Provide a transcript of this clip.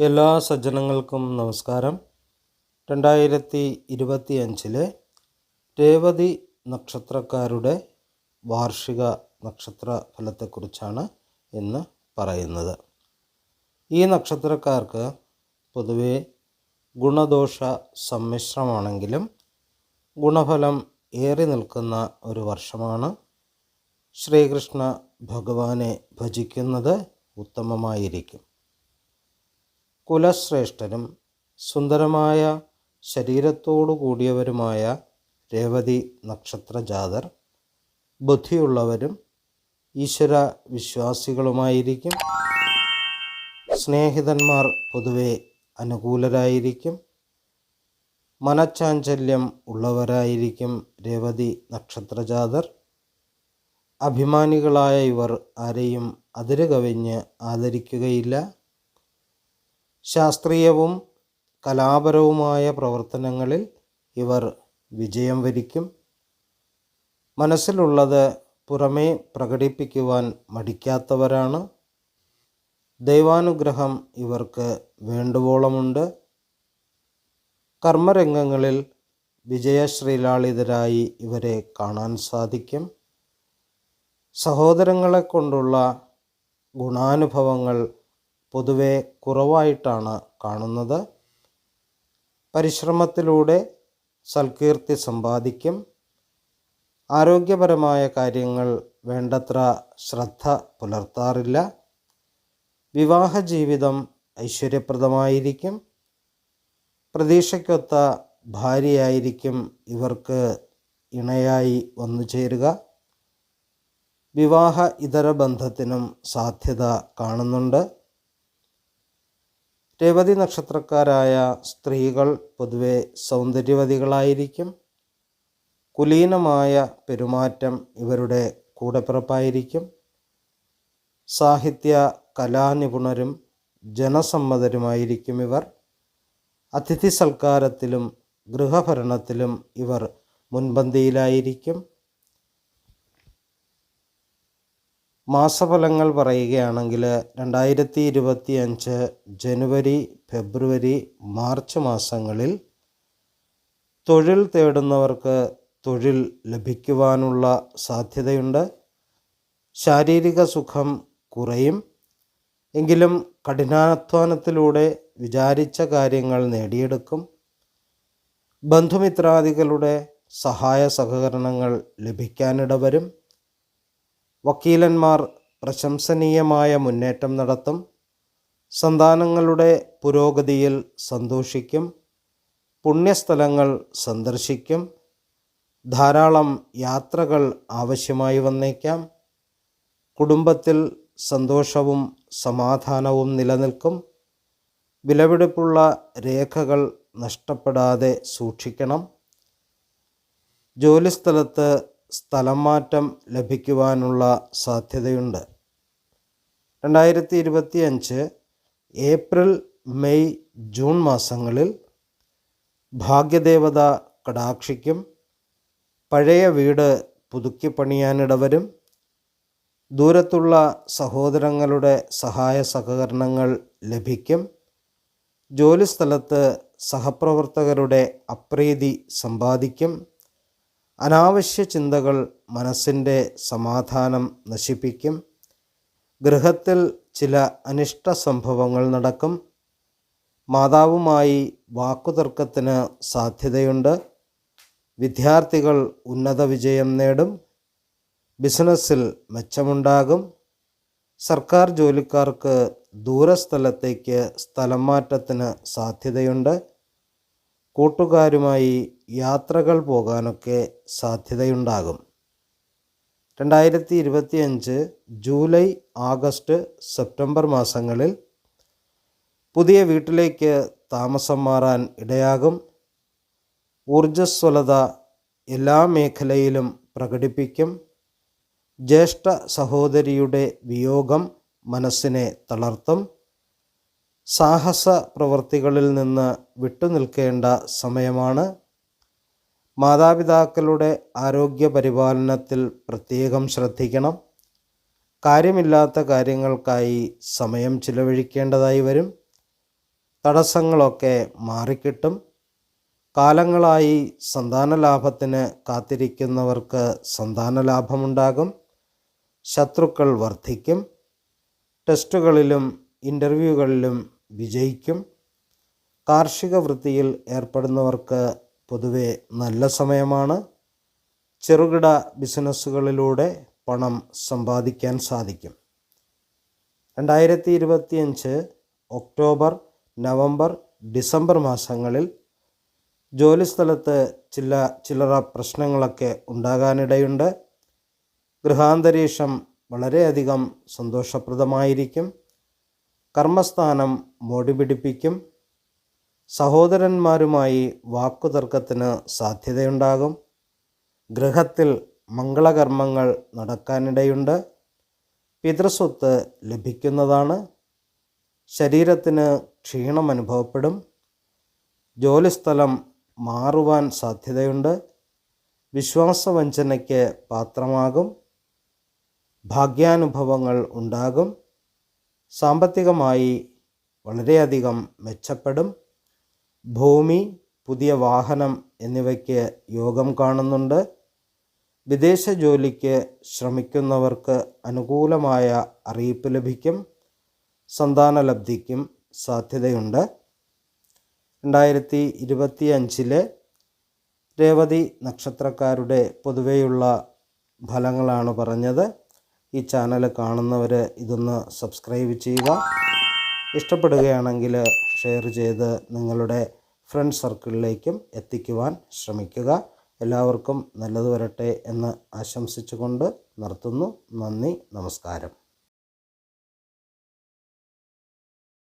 എല്ലാ സജ്ജനങ്ങൾക്കും നമസ്കാരം. രണ്ടായിരത്തി ഇരുപത്തി അഞ്ചിലെ രേവതി നക്ഷത്രക്കാരുടെ വാർഷിക നക്ഷത്ര ഫലത്തെക്കുറിച്ചാണ് ഇന്ന് പറയുന്നത്. ഈ നക്ഷത്രക്കാർക്ക് പൊതുവെ ഗുണദോഷ സമ്മിശ്രമാണെങ്കിലും ഗുണഫലം ഏറി നിൽക്കുന്ന ഒരു വർഷമാണ്. ശ്രീകൃഷ്ണ ഭഗവാനെ ഭജിക്കുന്നത് ഉത്തമമായിരിക്കും. കുലശ്രേഷ്ഠനും സുന്ദരമായ ശരീരത്തോടു കൂടിയവരുമായ രേവതി നക്ഷത്രജാതർ. ബുദ്ധിയുള്ളവരും ഈശ്വര വിശ്വാസികളുമായിരിക്കും സ്നേഹിതന്മാർ പൊതുവെ അനുകൂലരായിരിക്കും. മനച്ചാഞ്ചല്യം ഉള്ളവരായിരിക്കും രേവതി നക്ഷത്രജാതർ. അഭിമാനികളായ ഇവർ ആരെയും അതിരുകവിഞ്ഞ് ആദരിക്കുകയില്ല. ശാസ്ത്രീയവും കലാപരവുമായ പ്രവർത്തനങ്ങളിൽ ഇവർ വിജയം വരിക്കും. മനസ്സിലുള്ളത് പുറമേ പ്രകടിപ്പിക്കുവാൻ മടിക്കാത്തവരാണ്. ദൈവാനുഗ്രഹം ഇവർക്ക് വേണ്ടുവോളമുണ്ട്. കർമ്മരംഗങ്ങളിൽ വിജയശ്രീലാളിതരായി ഇവരെ കാണാൻ സാധിക്കും. സഹോദരങ്ങളെ കൊണ്ടുള്ള ഗുണാനുഭവങ്ങൾ പൊതുവെ കുറവായിട്ടാണ് കാണുന്നത്. പരിശ്രമത്തിലൂടെ സൽകീർത്തി സമ്പാദിക്കും. ആരോഗ്യപരമായ കാര്യങ്ങൾ വേണ്ടത്ര ശ്രദ്ധ പുലർത്താറില്ല. വിവാഹ ജീവിതം ഐശ്വര്യപ്രദമായിരിക്കും. പ്രതീക്ഷയ്ക്കൊത്ത ഭാര്യയായിരിക്കും ഇവർക്ക് ഇണയായി വന്നു ചേരുക. വിവാഹ ഇതര ബന്ധത്തിനും സാധ്യത കാണുന്നുണ്ട്. രേവതി നക്ഷത്രക്കാരായ സ്ത്രീകൾ പൊതുവെ സൗന്ദര്യവതികളായിരിക്കും. കുലീനമായ പെരുമാറ്റം ഇവരുടെ കൂടെപ്പിറപ്പായിരിക്കും. സാഹിത്യ കലാനിപുണരും ജനസമ്മതരുമായിരിക്കും ഇവർ. അതിഥി സൽക്കാരത്തിലും ഗൃഹഭരണത്തിലും ഇവർ മുൻപന്തിയിലായിരിക്കും. മാസഫലങ്ങൾ പറയുകയാണെങ്കിൽ രണ്ടായിരത്തി ഇരുപത്തി അഞ്ച് ജനുവരി ഫെബ്രുവരി മാർച്ച് മാസങ്ങളിൽ തൊഴിൽ തേടുന്നവർക്ക് തൊഴിൽ ലഭിക്കുവാനുള്ള സാധ്യതയുണ്ട്. ശാരീരിക സുഖം കുറയും. എങ്കിലും കഠിനാധ്വാനത്തിലൂടെ വിചാരിച്ച കാര്യങ്ങൾ നേടിയെടുക്കും. ബന്ധുമിത്രാദികളുടെ സഹായ സഹകരണങ്ങൾ ലഭിക്കാനിടവരും. വക്കീലന്മാർ പ്രശംസനീയമായ മുന്നേറ്റം നടത്തും. സന്താനങ്ങളുടെ പുരോഗതിയിൽ സന്തോഷിക്കും. പുണ്യസ്ഥലങ്ങൾ സന്ദർശിക്കും. ധാരാളം യാത്രകൾ ആവശ്യമായി വന്നേക്കാം. കുടുംബത്തിൽ സന്തോഷവും സമാധാനവും നിലനിൽക്കും. വിലപിടിപ്പുള്ള രേഖകൾ നഷ്ടപ്പെടാതെ സൂക്ഷിക്കണം. ജോലിസ്ഥലത്ത് സ്ഥലം മാറ്റം ലഭിക്കുവാനുള്ള സാധ്യതയുണ്ട്. രണ്ടായിരത്തി ഇരുപത്തി അഞ്ച് ഏപ്രിൽ മെയ് ജൂൺ മാസങ്ങളിൽ ഭാഗ്യദേവത കടാക്ഷിക്കും. പഴയ വീട് പുതുക്കി പണിയാനിടവരും. ദൂരത്തുള്ള സഹോദരങ്ങളുടെ സഹായ സഹകരണങ്ങൾ ലഭിക്കും. ജോലിസ്ഥലത്ത് സഹപ്രവർത്തകരുടെ അപ്രീതി സമ്പാദിക്കും. അനാവശ്യ ചിന്തകൾ മനസ്സിന്റെ സമാധാനം നശിപ്പിക്കും. ഗൃഹത്തിൽ ചില അനിഷ്ട സംഭവങ്ങൾ നടക്കും. മാതാവുമായി വാക്കുതർക്കത്തിന് സാധ്യതയുണ്ട്. വിദ്യാർത്ഥികൾ ഉന്നത വിജയം നേടും. ബിസിനസ്സിൽ മെച്ചമുണ്ടാകും. സർക്കാർ ജോലിക്കാർക്ക് ദൂരസ്ഥലത്തേക്ക് സ്ഥലം മാറ്റത്തിന് സാധ്യതയുണ്ട്. കൂട്ടുകാരുമായി യാത്രകൾ പോകാനൊക്കെ സാധ്യതയുണ്ടാകും. രണ്ടായിരത്തി ഇരുപത്തിയഞ്ച് ജൂലൈ ആഗസ്റ്റ് സെപ്റ്റംബർ മാസങ്ങളിൽ പുതിയ വീട്ടിലേക്ക് താമസം മാറാൻ ഇടയാകും. ഊർജസ്വലത എല്ലാ മേഖലയിലും പ്രകടിപ്പിക്കും. ജ്യേഷ്ഠ സഹോദരിയുടെ വിയോഗം മനസ്സിനെ തളർത്തും. സാഹസ പ്രവൃത്തികളിൽ നിന്ന് വിട്ടുനിൽക്കേണ്ട സമയമാണ് മാതാപിതാക്കളുടെ ആരോഗ്യ പരിപാലനത്തിൽ പ്രത്യേകം ശ്രദ്ധിക്കണം. കാര്യമില്ലാത്ത കാര്യങ്ങൾക്കായി സമയം ചിലവഴിക്കേണ്ടതായി വരും. തടസ്സങ്ങളൊക്കെ മാറിക്കിട്ടും. കാലങ്ങളായി സന്താനലാഭത്തിന് കാത്തിരിക്കുന്നവർക്ക് സന്താനലാഭമുണ്ടാകും. ശത്രുക്കൾ വർദ്ധിക്കും ടെസ്റ്റുകളിലും ഇന്റർവ്യൂകളിലും വിജയിക്കും. കാർഷിക വൃത്തിയിൽ ഏർപ്പെടുന്നവർക്ക് പൊതുവെ നല്ല സമയമാണ്. ചെറുകിട ബിസിനസ്സുകളിലൂടെ പണം സമ്പാദിക്കാൻ സാധിക്കും. രണ്ടായിരത്തി ഇരുപത്തിയഞ്ച് ഒക്ടോബർ നവംബർ ഡിസംബർ മാസങ്ങളിൽ ജോലിസ്ഥലത്ത് ചില ചില്ലറ പ്രശ്നങ്ങളൊക്കെ ഉണ്ടാകാനിടയുണ്ട്. ഗൃഹാന്തരീക്ഷം വളരെയധികം സന്തോഷപ്രദമായിരിക്കും. കർമ്മസ്ഥാനം മോടി പിടിപ്പിക്കും. സഹോദരന്മാരുമായി വാക്കുതർക്കത്തിന് സാധ്യതയുണ്ടാകും. ഗൃഹത്തിൽ മംഗളകർമ്മങ്ങൾ നടക്കാനിടയുണ്ട്. പിതൃസ്വത്ത് ലഭിക്കുന്നതാണ്. ശരീരത്തിന് ക്ഷീണം അനുഭവപ്പെടും ജോലിസ്ഥലം മാറുവാൻ സാധ്യതയുണ്ട്. വിശ്വാസവഞ്ചനയ്ക്ക് പാത്രമാകും. ഭാഗ്യാനുഭവങ്ങൾ ഉണ്ടാകും. സാമ്പത്തികമായി വളരെയധികം മെച്ചപ്പെടും. ഭൂമി പുതിയ വാഹനം എന്നിവയ്ക്ക് യോഗം കാണുന്നുണ്ട്. വിദേശ ജോലിക്ക് ശ്രമിക്കുന്നവർക്ക് അനുകൂലമായ അറിയിപ്പ് ലഭിക്കും. സന്താനലബ്ധിക്കും സാധ്യതയുണ്ട്. രണ്ടായിരത്തി ഇരുപത്തി അഞ്ചിലെ രേവതി നക്ഷത്രക്കാരുടെ പൊതുവെയുള്ള ഫലങ്ങളാണ് പറഞ്ഞത്. ഈ ചാനൽ കാണുന്നവർ ഇതൊന്ന് സബ്സ്ക്രൈബ് ചെയ്യുക. ഇഷ്ടപ്പെടുകയാണെങ്കിൽ ഷെയർ ചെയ്ത് നിങ്ങളുടെ ഫ്രണ്ട് സർക്കിളിലേക്കും എത്തിക്കുവാൻ ശ്രമിക്കുക. എല്ലാവർക്കും നല്ലത് വരട്ടെ എന്ന് ആശംസിച്ചുകൊണ്ട് നിർത്തുന്നു. നന്ദി നമസ്കാരം.